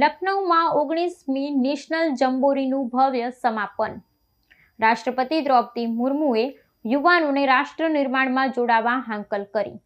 લખનૌમાં ઓગણીસમી નેશનલ જમ્બોરીનું ભવ્ય સમાપન. રાષ્ટ્રપતિ દ્રૌપદી મુર્મુએ યુવાનોને રાષ્ટ્ર નિર્માણમાં જોડાવા હાંકલ કરી.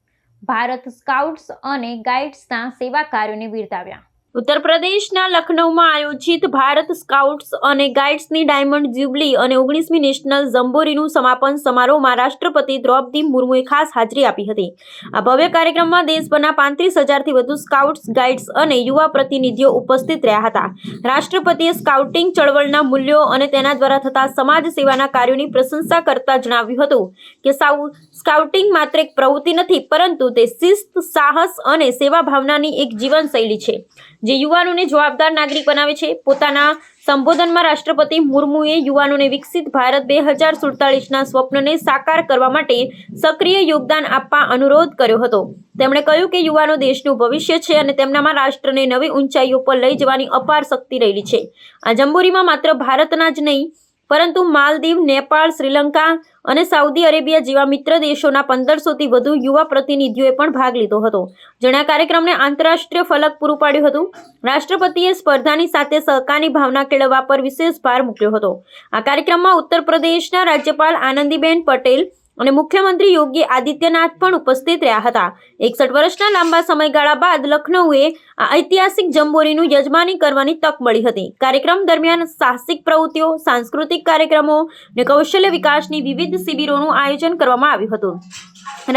ભારત સ્કાઉટ્સ અને ગાઈડ્સના સેવા કાર્યોને બિરદાવ્યા. ઉત્તર પ્રદેશના લખનૌમાં આયોજિત ભારત સ્કાઉટ્સ અને ગાઈડ્સની ડાયમંડ જ્યુબલી અને ઓગણીસમી નેશનલ જંબોરીનું સમાપન સમારોહમાં રાષ્ટ્રપતિ દ્રૌપદી મુર્મુએ ખાસ હાજરી આપી હતી. આ ભવ્ય કાર્યક્રમમાં દેશભરના પાંત્રીસ હજારથી વધુ સ્કાઉટ્સ ગાઈડ્સ અને યુવા પ્રતિનિધિઓ ઉપસ્થિત રહ્યા હતા. રાષ્ટ્રપતિએ સ્કાઉટિંગ ચળવળના મૂલ્યો અને તેના દ્વારા થતા સમાજ સેવાના કાર્યોની પ્રશંસા કરતા જણાવ્યું હતું કે સાઉ, સ્કાઉટિંગ માત્ર એક પ્રવૃત્તિ નથી, પરંતુ તે શિસ્ત, સાહસ અને સેવા ભાવનાની એક જીવનશૈલી છે. જે યુવાનોને જવાબદાર નાગરિક બનાવે છે. પોતાના સંબોધનમાં રાષ્ટ્રપતિ મુર્મુએ યુવાનોને વિકસિત ભારત બે હજાર સુડતાલીસના સ્વપ્નને સાકાર કરવા માટે સક્રિય યોગદાન આપવા અનુરોધ કર્યો હતો. તેમણે કહ્યું કે યુવાનો દેશનું ભવિષ્ય છે અને તેમનામાં રાષ્ટ્રને નવી ઊંચાઈઓ પર લઈ જવાની અપાર શક્તિ રહેલી છે. આ જમ્બોરીમાં માત્ર ભારતના જ નહીં પરંતુ માલદીવ, નેપાળ, શ્રીલંકા અને સાઉદી અરેબિયા જેવા મિત્ર દેશોના પંદરસોથી વધુ યુવા પ્રતિનિધિઓએ પણ ભાગ લીધો હતો. જેણે આ કાર્યક્રમને આંતરરાષ્ટ્રીય ફલક પૂરું પાડ્યું હતું. રાષ્ટ્રપતિએ સ્પર્ધાની સાથે સહકારની ભાવના કેળવવા પર વિશેષ ભાર મૂક્યો હતો. આ કાર્યક્રમમાં ઉત્તર પ્રદેશના રાજ્યપાલ આનંદીબેન પટેલ અને મુખ્યમંત્રી યોગી આદિત્યનાથ પણ ઉપસ્થિત રહ્યા હતા. એકસઠ વર્ષના લાંબા સમયગાળા બાદ લખનૌએ આ ઐતિહાસિક જંબોરીનું યજમાની કરવાની તક મળી હતી. કાર્યક્રમ દરમિયાન સાહસિક પ્રવૃત્તિઓ, સાંસ્કૃતિક કાર્યક્રમો અને કૌશલ્ય વિકાસની વિવિધ શિબિરોનું આયોજન કરવામાં આવ્યું હતું.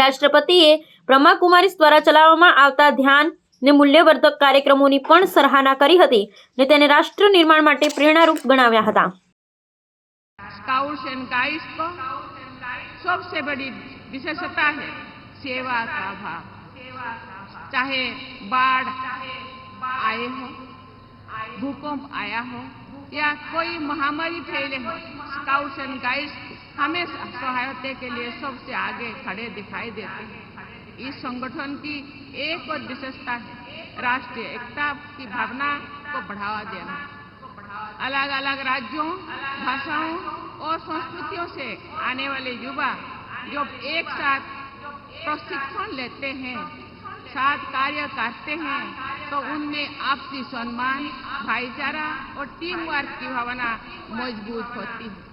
રાષ્ટ્રપતિએ બ્રહ્માકુમારીસ દ્વારા ચલાવવામાં આવતા ધ્યાન ને મૂલ્યવર્ધક કાર્યક્રમોની પણ સરાહના કરી હતી ને તેને રાષ્ટ્ર નિર્માણ માટે પ્રેરણારૂપ ગણાવ્યા હતા. सबसे बड़ी विशेषता है सेवा का भाव। चाहे बाढ़ आए हो, भूकंप आया हो, या कोई महामारी फैले हो, स्काउट्स एंड गाइड्स हमेशा सहायता के लिए सबसे आगे खड़े दिखाई देते हैं। इस संगठन की एक और विशेषता है राष्ट्रीय एकता की भावना को बढ़ावा देना। अलग अलग राज्यों, भाषाओं और संस्कृतियों से आने वाले युवा जो एक साथ प्रशिक्षण लेते हैं, साथ कार्य करते हैं तो उनमें आपसी सम्मान, भाईचारा और टीम वर्क की भावना मज़बूत होती है।